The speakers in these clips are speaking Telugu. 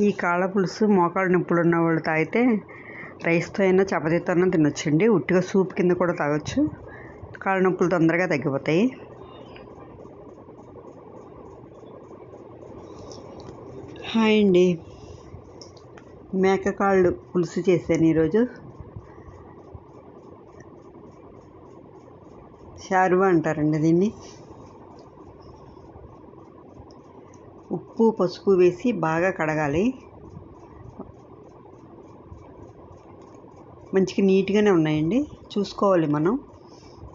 ఈ కాళ్ళ పులుసు మోకాళ్ళ నొప్పులు ఉన్న వాళ్ళు తాగితే రైస్తో అయినా చపాతీతో అయినా తినొచ్చండి. ఉట్టిగా సూప్ కింద కూడా తాగొచ్చు. కాళ్ళ నొప్పులు తొందరగా తగ్గిపోతాయి. హాయ్ అండి. మేకకాళ్ళు పులుసు చేశాను ఈరోజు. షారువా అంటారండి దీన్ని. ఉప్పు పసుపు వేసి బాగా కడగాలి. మంచిగా నీట్గానే ఉన్నాయండి. చూసుకోవాలి మనం.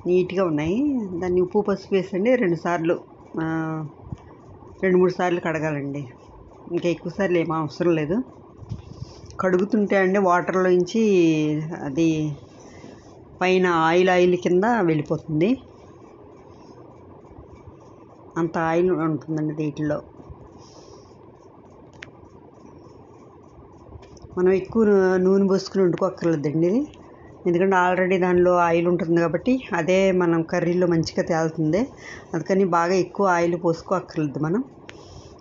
నీట్గా ఉన్నాయి. దాన్ని ఉప్పు పసుపు వేసండి. రెండు సార్లు రెండు మూడు సార్లు కడగాలండి. ఇంకా ఎక్కువ సార్లు ఏమీ అవసరం లేదు. కడుగుతుంటే అండి వాటర్లో నుంచి అది పైన ఆయిల్ ఆయిల్ కింద వెళ్ళిపోతుంది. అంత ఆయిల్ ఉంటుందండి వీటిలో. మనం ఎక్కువ నూనె పోసుకుని వండుకోక్కర్లేదండి ఇది. ఎందుకంటే ఆల్రెడీ దానిలో ఆయిల్ ఉంటుంది కాబట్టి అదే మనం కర్రీలో మంచిగా తేలుతుంది. అందుకని బాగా ఎక్కువ ఆయిల్ పోసుకోక్కర్లేదు మనం.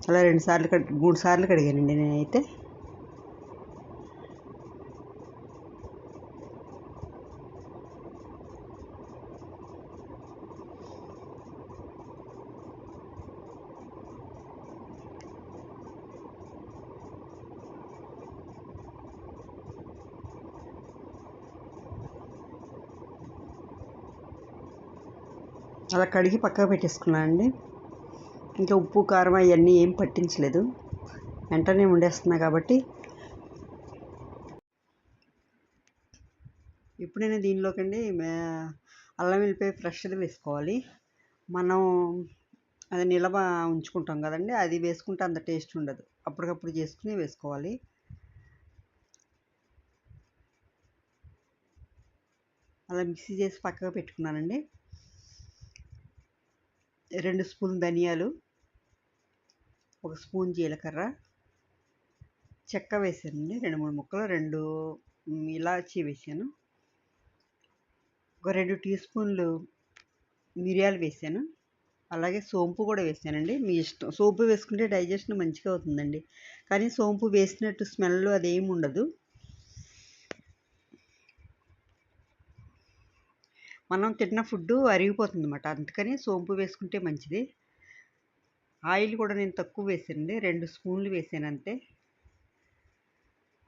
అలా రెండు సార్లు మూడు సార్లు కడిగానండి నేనైతే. అలా కడిగి పక్కకు పెట్టేసుకున్నాను అండి. ఇంకా ఉప్పు కారం అవన్నీ ఏం పట్టించలేదు. వెంటనే వండేస్తున్నా కాబట్టి. ఇప్పుడైనా దీనిలోకండి అల్లం వెళ్ళిపోయి ఫ్రెష్ది వేసుకోవాలి. మనం అది నిలవ ఉంచుకుంటాం కదండి అది వేసుకుంటే అంత టేస్ట్ ఉండదు. అప్పటికప్పుడు చేసుకుని వేసుకోవాలి. అలా మిక్సీ చేసి పక్కగా పెట్టుకున్నానండి. రెండు స్పూన్ ధనియాలు ఒక స్పూన్ జీలకర్ర చెక్క వేసానండి రెండు మూడు ముక్కలు రెండు ఇలాచి వేసాను. ఒక రెండు టీ స్పూన్లు మిరియాలు వేసాను. అలాగే సోంపు కూడా వేసానండి. మీ ఇష్టం సోంపు వేసుకుంటే డైజెషన్ మంచిగా అవుతుందండి. కానీ సోంపు వేసినట్టు స్మెల్ అదేమి ఉండదు. మనం తిన్న ఫుడ్ అరిగిపోతుంది అన్నమాట అందుకని సోంపు వేసుకుంటే మంచిది. ఆయిల్ కూడా నేను తక్కువ వేసానండి. రెండు స్పూన్లు వేసాను అంతే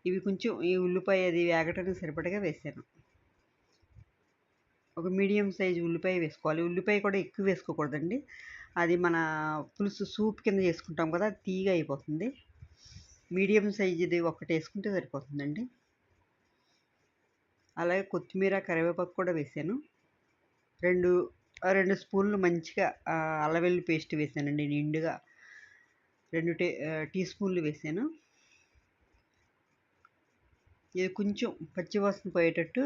ఇవి కొంచెం ఈ ఉల్లిపాయ అది వేగటానికి సరిపడగా వేసాను. ఒక మీడియం సైజు ఉల్లిపాయ వేసుకోవాలి. ఉల్లిపాయ కూడా ఎక్కువ వేసుకోకూడదండి. అది మన పులుసు సూప్ కింద చేసుకుంటాం కదా తీగ అయిపోతుంది. మీడియం సైజుది ఒకటి వేసుకుంటే సరిపోతుందండి. అలాగే కొత్తిమీర కరివేపాకు కూడా వేసాను. రెండు రెండు స్పూన్లు మంచిగా అల్లవెల్లి పేస్ట్ వేసానండి నిండుగా. రెండు టే టీ స్పూన్లు వేసాను. ఇది కొంచెం పచ్చివాసన పోయేటట్టు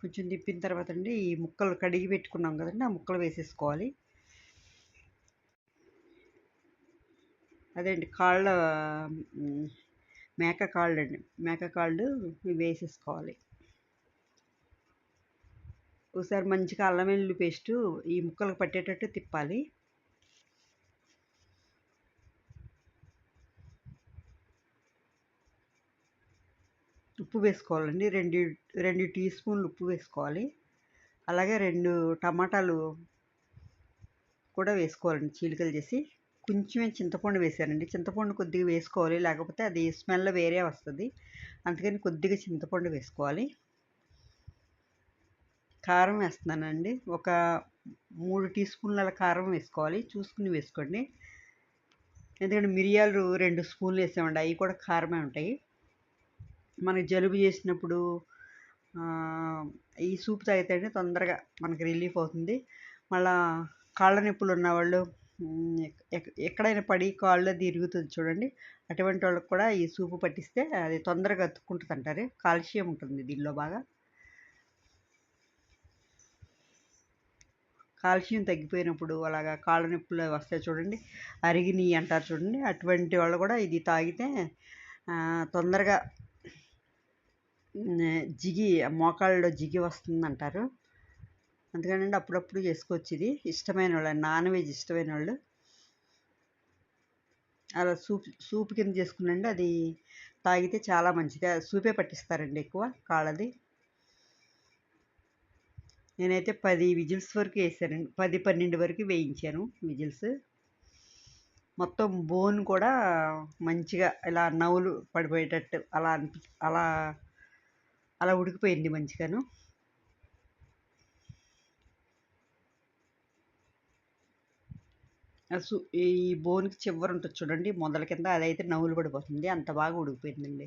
కొంచెం తిప్పిన తర్వాత అండి ఈ ముక్కలు కడిగి పెట్టుకున్నాం కదండి ఆ ముక్కలు వేసేసుకోవాలి. అదే అండి కాళ్ళ మేక కాళ్ళు అండి మేక కాళ్ళు వేసేసుకోవాలి. ఒకసారి మంచిగా అల్లం వెల్లుల్లి పేస్టు ఈ ముక్కలకు పట్టేటట్టు తిప్పాలి. ఉప్పు వేసుకోవాలండి. రెండు రెండు టీ స్పూన్లు ఉప్పు వేసుకోవాలి. అలాగే రెండు టమాటాలు కూడా వేసుకోవాలండి చీలికలు చేసి. కొంచెమే చింతపండు వేసానండి. చింతపండు కొద్దిగా వేసుకోవాలి. లేకపోతే అది స్మెల్ వేరే వస్తుంది. అందుకని కొద్దిగా చింతపండు వేసుకోవాలి. కారం వేస్తున్నానండి. ఒక మూడు టీ స్పూన్ల కారం వేసుకోవాలి. చూసుకుని వేసుకోండి. ఎందుకంటే మిరియాలు రెండు స్పూన్లు వేసామండి. అవి కూడా కారమే ఉంటాయి. మనకి జలుబు చేసినప్పుడు ఈ సూప్ తాగితే తొందరగా మనకి రిలీఫ్ అవుతుంది. మళ్ళా కాళ్ళ నొప్పులు ఉన్నవాళ్ళు ఎక్కడైనా పడి కాళ్ళు తిరుగుతుంది చూడండి. అటువంటి వాళ్ళకి కూడా ఈ సూపు పట్టిస్తే అది తొందరగా అతుక్కుంటుంది అంటారు. కాల్షియం ఉంటుంది దీనిలో బాగా. కాల్షియం తగ్గిపోయినప్పుడు అలాగా కాళ్ళ నొప్పులు వస్తాయి చూడండి అరిగిని అంటారు చూడండి అటువంటి వాళ్ళు కూడా ఇది తాగితే తొందరగా జిగి మోకాళ్ళలో జిగి వస్తుంది అంటారు అందుకనండి అప్పుడప్పుడు చేసుకోవచ్చు ఇది. ఇష్టమైన వాళ్ళు నాన్ వెజ్ ఇష్టమైన వాళ్ళు. అలా సూప్ సూప్ కింద చేసుకునండి అది తాగితే చాలా మంచిది. సూపే పట్టిస్తారండి ఎక్కువ కాళ్ళది. నేనైతే పది విజిల్స్ వరకు వేసానండి. పది పన్నెండు వరకు వేయించాను విజిల్స్. మొత్తం బోన్ కూడా మంచిగా ఇలా నవ్వులు పడిపోయేటట్టు అలా అనిపి అలా అలా ఉడికిపోయింది మంచిగాను. ఈ బోన్కి చివరి ఉంటుంది చూడండి మొదల కింద అదైతే నవ్వులు పడిపోతుంది అంత బాగా ఉడికిపోయిందండి.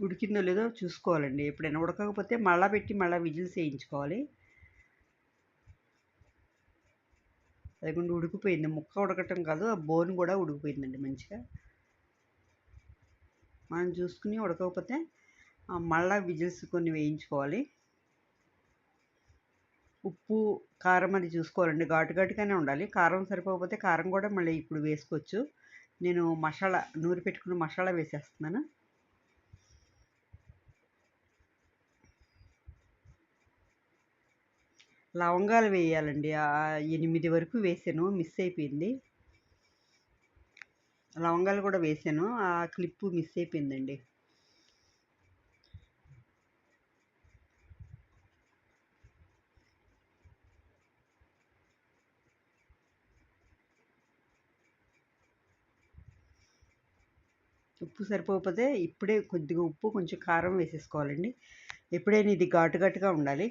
ఉడికిందో లేదో చూసుకోవాలండి. ఎప్పుడైనా ఉడకకపోతే మళ్ళా పెట్టి మళ్ళీ విజిల్స్ వేయించుకోవాలి. లేకుండా ఉడికిపోయింది. ముక్క ఉడకటం కాదు ఆ బోన్ కూడా ఉడికిపోయిందండి మంచిగా. మనం చూసుకుని ఉడకకపోతే మళ్ళా విజిల్స్ కొన్ని వేయించుకోవాలి. ఉప్పు కారం అది చూసుకోవాలండి. ఘాటు ఘాటుగానే ఉండాలి. కారం సరిపోకపోతే కారం కూడా మళ్ళీ ఇప్పుడు వేసుకోవచ్చు. నేను మసాలా నూరి పెట్టుకున్న మసాలా వేసేస్తున్నాను. లవంగాలు వేయాలండి. ఎనిమిది వరకు వేసాను మిస్ అయిపోయింది. లవంగాలు కూడా వేసాను ఆ క్లిప్పు మిస్ అయిపోయిందండి. ఉప్పు సరిపోకపోతే ఇప్పుడే కొద్దిగా ఉప్పు కొంచెం కారం వేసేసుకోవాలండి. ఎప్పుడైనా ఇది ఘాటు ఘాటుగా ఉండాలి.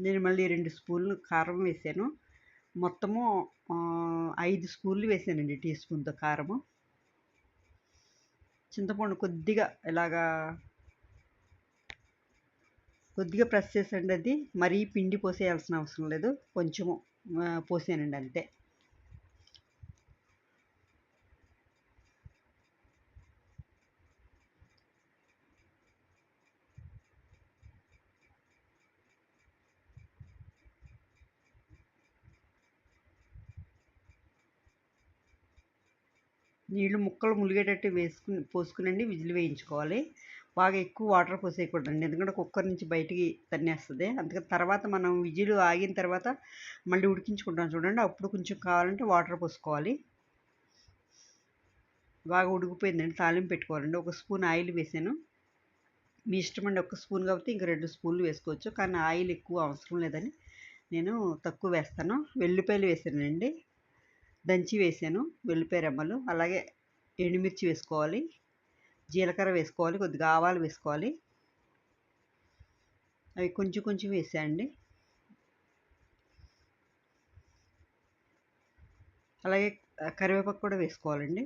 నేను మళ్ళీ రెండు స్పూన్లు కారం వేసాను. మొత్తము ఐదు స్పూన్లు వేసానండి టీ స్పూన్తో కారము. చింతపండు కొద్దిగా ఇలాగా కొద్దిగా ప్రెస్ చేసండి అది. మరీ పిండి పోసేయాల్సిన అవసరం లేదు. కొంచెము పోసానండి అంతే. నీళ్ళు ముక్కలు ములిగేటట్టు వేసుకుని పోసుకునండి విజిల్ వేయించుకోవాలి. బాగా ఎక్కువ వాటర్ పోసేయకూడదండి. ఎందుకంటే కుక్కర్ నుంచి బయటికి తన్నేస్తుంది. అందుకని తర్వాత మనం విజిల్ ఆగిన తర్వాత మళ్ళీ ఉడికించుకుంటాం చూడండి. అప్పుడు కొంచెం కావాలంటే వాటర్ పోసుకోవాలి. బాగా ఉడికిపోయిందండి. తాలింపు పెట్టుకోవాలండి. ఒక స్పూన్ ఆయిల్ వేసాను. మీ ఇష్టమండి ఒక స్పూన్ కాబట్టి ఇంక రెండు స్పూన్లు వేసుకోవచ్చు. కానీ ఆయిల్ ఎక్కువ అవసరం లేదని నేను తక్కువ వేస్తాను. వెల్లిపాయలు వేసానండి. దంచి వేసాను వెల్లిపాయ రెమ్మలు అలాగే ఎండుమిర్చి వేసుకోవాలి జీలకర్ర వేసుకోవాలి కొద్దిగా ఆవాలు వేసుకోవాలి. అవి కొంచెం కొంచెం వేసేయండి. అలాగే కరివేపాకు కూడా వేసుకోవాలండి.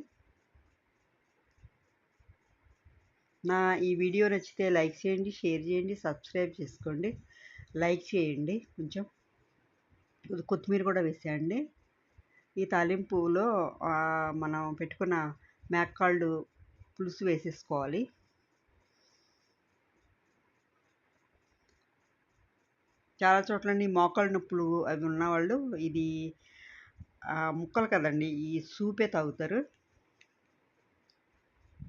నా ఈ వీడియో నచ్చితే లైక్ చేయండి షేర్ చేయండి సబ్స్క్రైబ్ చేసుకోండి. లైక్ చేయండి కొంచెం. కొత్తిమీర కూడా వేసేయండి. ఈ తాలింపులో మనం పెట్టుకున్న మేక్కాళ్ళు పులుసు వేసేసుకోవాలి. చాలా చోట్లని మోకాళ్ళ నొప్పులు అవి ఉన్నవాళ్ళు ఇది ముక్కలు కదండి ఈ సూపే తాగుతారు.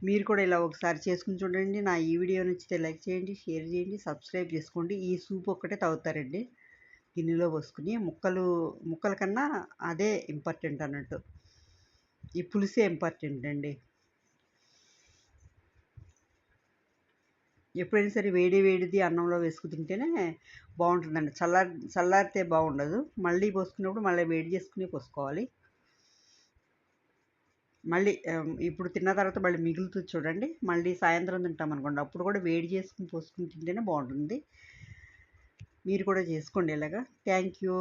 మీరు కూడా ఇలా ఒకసారి చేసుకుని చూడండి. నా ఈ వీడియో నచ్చితే లైక్ చేయండి షేర్ చేయండి సబ్స్క్రైబ్ చేసుకోండి. ఈ సూప్ ఒక్కటే తాగుతారండి. గిన్నెలో పోసుకుని ముక్కలు ముక్కల కన్నా అదే ఇంపార్టెంట్ అన్నట్టు. ఈ పులుసే ఇంపార్టెంట్ అండి. ఎప్పుడైనా సరే వేడి వేడిది అన్నంలో వేసుకు తింటేనే బాగుంటుందండి. చల్లార్ చల్లారితే బాగుండదు. మళ్ళీ పోసుకున్నప్పుడు మళ్ళీ వేడి చేసుకుని పోసుకోవాలి. మళ్ళీ ఇప్పుడు తిన్న తర్వాత మళ్ళీ మిగులుతుంది చూడండి. మళ్ళీ సాయంత్రం తింటాం అనుకోండి. అప్పుడు కూడా వేడి చేసుకుని పోసుకుని తింటేనే బాగుంటుంది. మీరు కూడా చేసుకోండి ఇలాగా. Thank you